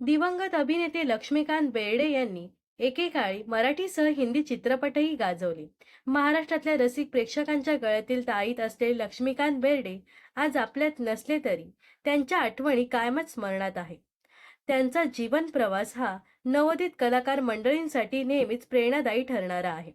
दिवंगत अभिनेते लक्ष्मीकांत बेर्डे यांनी एकेकाळी मराठीसह हिंदी चित्रपटही गाजवले. महाराष्ट्रातल्या रसिक प्रेक्षकांच्या गळ्यातील ताईत असलेले लक्ष्मीकांत बेर्डे आज आपल्यात नसले तरी त्यांच्या आठवणी कायमच स्मरणात आहे त्यांचा जीवन प्रवास हा नवोदित कलाकार मंडळींसाठी नेहमीच प्रेरणादायी ठरणारा आहे.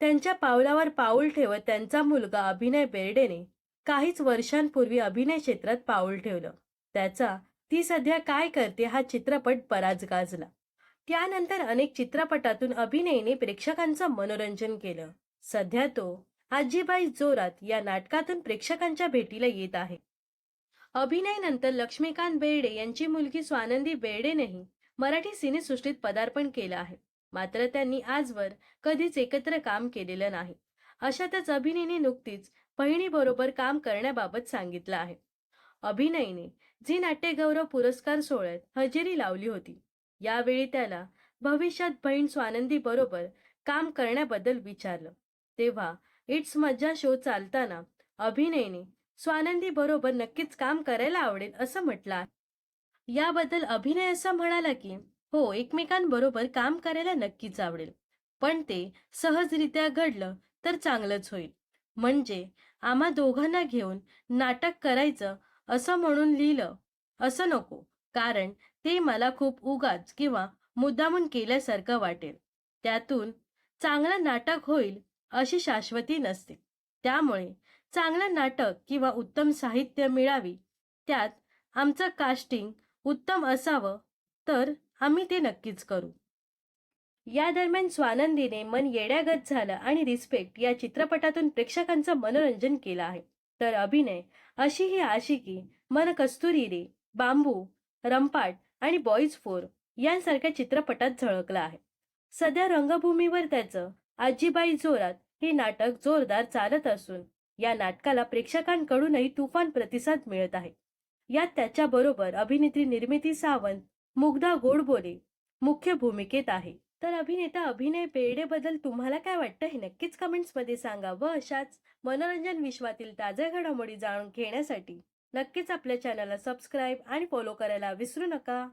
त्यांच्या पावलावर पाऊल ठेवत त्यांचा मुलगा अभिनय बेर्डेने काहीच वर्षांपूर्वी अभिनय क्षेत्रात पाऊल ठेवलं. त्याचा ती सध्या काय करते हा चित्रपट बराच गाजला त्यानंतर अनेक चित्रपटातून अभिनयने प्रेक्षकांचं मनोरंजन केलं. सध्या तो आजीबाई जोरात या नाटकातून प्रेक्षकांच्या भेटीला येत आहे. अभिनयनंतर लक्ष्मीकांत बेर्डे यांची मुलगी स्वानंदी बेर्डेनेही मराठी सिनेसृष्टीत पदार्पण केलं आहे. मात्र त्यांनी आजवर कधीच एकत्र काम केलेलं नाही. अशातच अभिनयने नुकतीच बहिणीबरोबर काम करण्याबाबत सांगितलं आहे. अभिनयने झी नाट्यगौरव पुरस्कार सोहळ्यात हजेरी लावली होती. यावेळी त्याला भविष्यात बहीण स्वानंदी बरोबर काम करण्याबद्दल विचारलं. तेव्हा इट्स मज्जा शो चालताना अभिनयने स्वानंदी बरोबर नक्कीच काम करायला आवडेल असं म्हटलं आहे. याबद्दल अभिनय असं म्हणाला की हो एकमेकांबरोबर काम करायला नक्कीच आवडेल. पण ते सहजरित्या घडलं तर चांगलंच होईल. म्हणजे आम्हा दोघांना घेऊन नाटक करायचं असं म्हणून लिहिलं. असं नको कारण ते मला खूप उगाच किंवा मुद्दामून केल्यासारखं वाटेल. त्यातून चांगलं नाटक होईल अशी शाश्वती नसते. त्यामुळे चांगलं नाटक किंवा उत्तम साहित्य मिळावी त्यात आमचं कास्टिंग उत्तम असावं तर आम्ही ते नक्कीच करू. या दरम्यान स्वानंदीने मन येड्यागत झालं आणि रिस्पेक्ट या चित्रपटातून प्रेक्षकांचं मनोरंजन केलं आहे. तर अभिनय अशी ही आशिकी मन कस्तुरी रे बांबू रंपाट आणि बॉईज फोर यांसारख्या चित्रपटात झळकला आहे. सध्या रंगभूमीवर त्याचं आजीबाई जोरात हे नाटक जोरदार चालत असून या नाटकाला प्रेक्षकांकडूनही तुफान प्रतिसाद मिळत आहे. यात त्याच्याबरोबर अभिनेत्री निर्मिती सावंत मुग्धा गोडबोले मुख्य भूमिकेत आहे. तर अभिनेता अभिनय बेर्डेबद्दल तुम्हाला काय वाटतं? हे नक्कीच कमेंट्समध्ये सांगा व अशाच मनोरंजन विश्वातील ताज्या घडामोडी जाणून घेण्यासाठी नक्कीच आपल्या चॅनलला सबस्क्राईब आणि फॉलो करायला विसरू नका.